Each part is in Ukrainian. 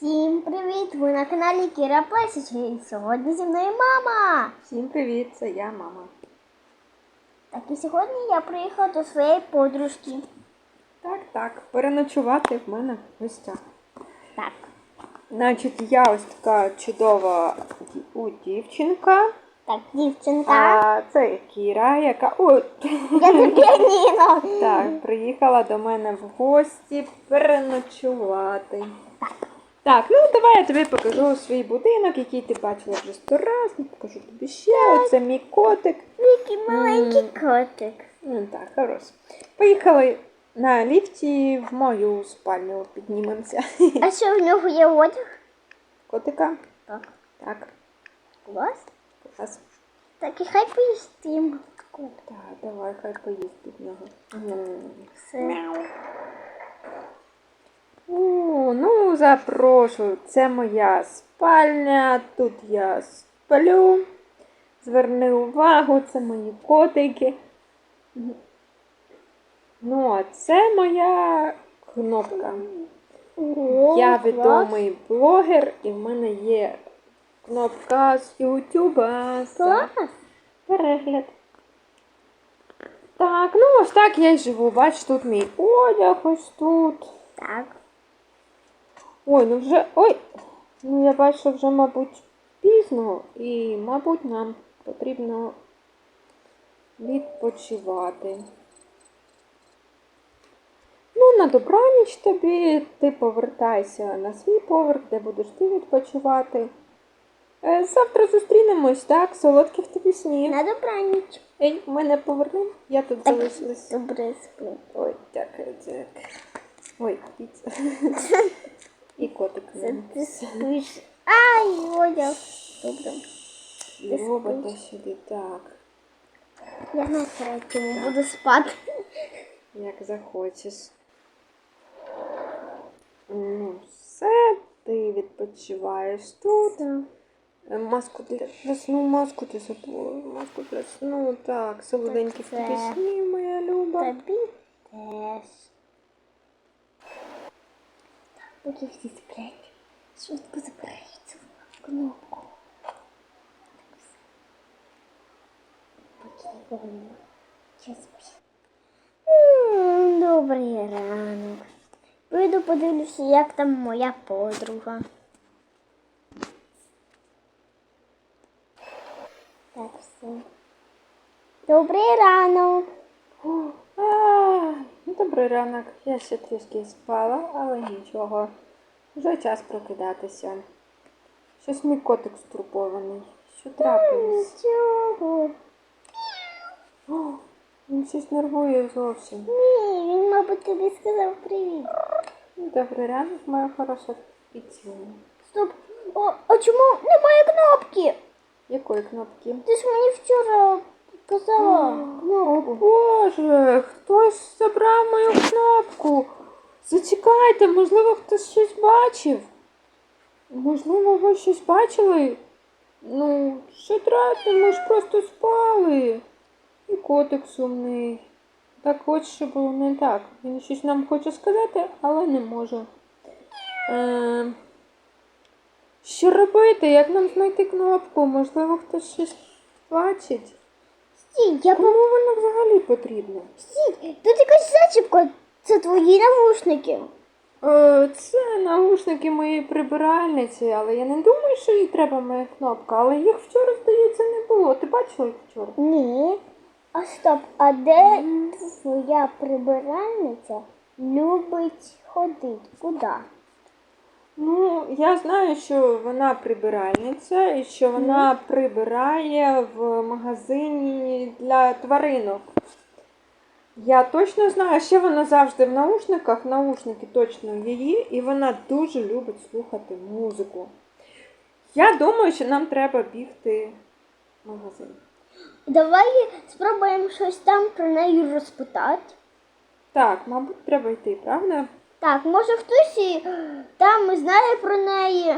Всім привіт! Ви на каналі Кіра Плесич і сьогодні зі мною мама. Всім привіт, це я, мама. Так і сьогодні я приїхала до своєї подружки. Так, так, переночувати в мене в гостях. Так. Значить, я ось така чудова у дівчинка. Так, дівчинка. А це Кіра, яка Ой, Я це піаніно. так, приїхала до мене в гості переночувати. Так. Так, ну давай я тобі покажу свій будинок, який ти бачила вже сто раз. Покажу тобі ще. Оце мій котик. Який маленький котик. Ну так, хорош. Поїхали на ліфті в мою спальню піднімемося. А що в нього є одяг? Котика. Так. Так, Клас. клас. Так і хай поїстим. Кот. Так, давай, хай поїсть під нього. Все. О, ну запрошую. Це моя спальня. Тут я сплю. Зверни увагу, це мої котики. Ну, а це моя кнопка. Я відомий блогер, і в мене є кнопка з Ютуба Клас. перегляд. Так, ну ось так я й живу. Бач, тут мій одяг ось тут. Так. Ой, ну вже. Ой! Ну я бачу, що вже, мабуть, пізно, і, мабуть, нам потрібно відпочивати. Ну, на добраніч тобі, ти повертайся на свій поверх, де будеш ти відпочивати. Е, Завтра зустрінемось, так? Солодких тобі снів. На добраніч. Ей, мене поверни, я тут Так. залишилась. Добре сплю. Ой, дякую, дякую. Ой, піца. І котик. в Це мене. ти спиш. Ай, одяг. Добре. Робота сюди, так, Я на третьому буду спати. як захочеш. Ну, все, ти відпочиваєш тут. Е, Маску для сну, маску ти забула. Маску для сну, так, солоденьких це- тобі снів, моя люба. Тобі теж. Поки всі сплять, швидко забирай цю кнопку. Так. Час спить. Добрий ранок. Вийду подивлюся, як там моя подруга. Так, все. Добрий ранок. А, ну, добрий ранок. Я ще трішки спала, але нічого. Вже час прокидатися. Щось мій котик стурбований. Що трапилось? Нічого. О, він щось нервує зовсім. Ні, він, мабуть, тобі сказав привіт. Добрий ранок, моя хороша піцю. Стоп. О, а чому немає кнопки? Якої кнопки? Ти ж мені вчора казала О, кнопку. Боже, хтось забрав мою кнопку. Зачекайте, можливо, хтось щось бачив. Можливо, ви щось бачили? Ну, що трапи, ми ж просто спали. І котик сумний. Так хоче, щоб було не так. Він щось нам хоче сказати, але не може. Е, що робити? Як нам знайти кнопку? Можливо, хтось щось бачить. Стій, я Кому по... вона взагалі потрібна? Стій, тут якась зачіпка. Це твої навушники. Е, Це наушники моєї прибиральниці, але я не думаю, що їй треба моя кнопка, але їх вчора, здається, не було. Ти бачила їх вчора? Ні. А стоп, а де твоя прибиральниця любить ходити? Куди? Ну, я знаю, що вона прибиральниця і що вона прибирає в магазині для тваринок. Я точно знаю, ще вона завжди в наушниках, наушники точно її, і вона дуже любить слухати музику. Я думаю, що нам треба бігти в магазин. Давай спробуємо щось там про неї розпитати. Так, мабуть, треба йти, правда? Так, може хтось і там знає про неї.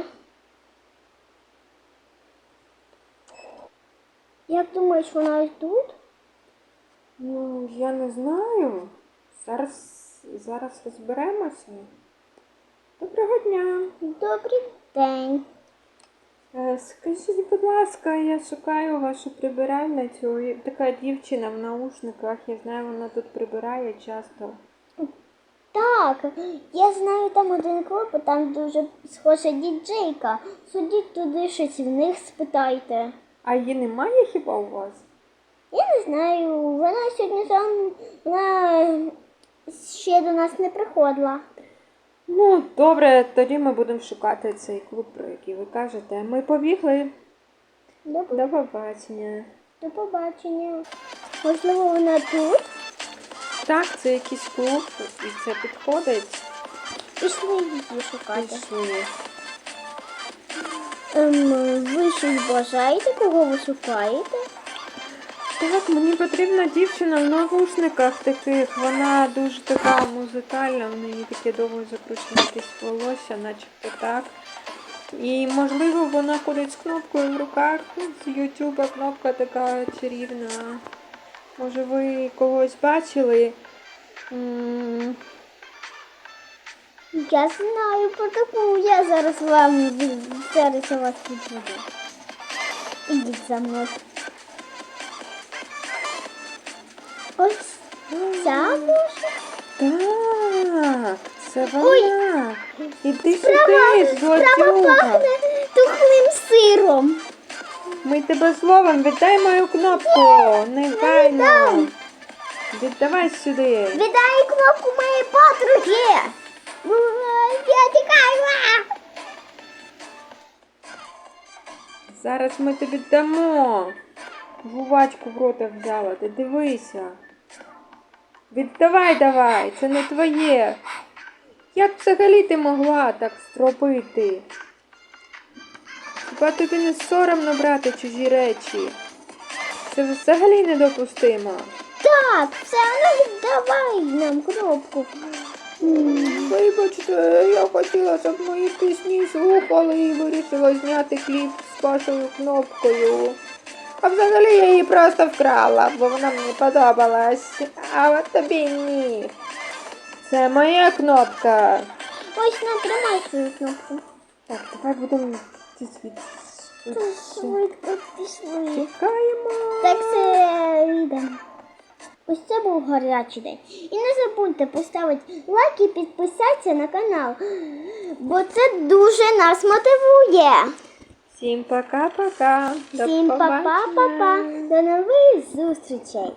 Як думаєш, вона і тут? Ну, я не знаю. Зараз, зараз розберемося. Доброго дня. Добрий день. Е, Скажіть, будь ласка, я шукаю вашу прибиральницю. Така дівчина в наушниках, я знаю, вона тут прибирає часто. Так, я знаю там один клуб, там дуже схожа діджейка. Судіть туди щось в них спитайте. А її немає хіба у вас? Я не знаю, вона сьогодні сам вона ще до нас не приходила. Ну, добре, тоді ми будемо шукати цей клуб, про який ви кажете. Ми побігли. До, До побачення. до побачення. Можливо, вона тут. Так, це якийсь клуб, і це підходить. Пішли її шукати. Пішли. Ем, ви щось бажаєте, кого ви шукаєте? Так, мені потрібна дівчина в навушниках таких. Вона дуже така музикальна, в неї таке довго закручене якесь волосся, начебто так. І можливо вона ходить з кнопкою в руках з Ютуба, кнопка така чарівна. Може ви когось бачили? Я знаю про таку, я зараз вам зараз я. Ідіть за мною. Ось ця може? Так, це вона. Іди сюди, справа пахне тухлим сиром. Ми тебе зловим, віддай мою кнопку. Негайно. дам. Віддавай сюди. Віддай кнопку моєї подруги. Ой, Я тікаю. Зараз ми тобі дамо. Жувачку в рота взяла, ти дивися. Віддавай давай, це не твоє. Як взагалі ти могла так зробити? Хіба тобі не соромно брати чужі речі? Це взагалі недопустимо. Так, все, ну віддавай нам кнопку. Вибачте, я хотіла, щоб мої пісні слухали і вирішила зняти кліп з вашою кнопкою. А взагалі я її просто вкрала, бо вона мені подобалась. А от тобі ні. Це моя кнопка. Ось натримай свою кнопку. Так, давай будемо. Швидко пішли. Чекаємо. Так це відео. Ось це був гарячий день. І не забудьте поставити лайк і підписатися на канал, бо це дуже нас мотивує. Всім пока-пока. Всім па-па-па-па. До нових зустрічей.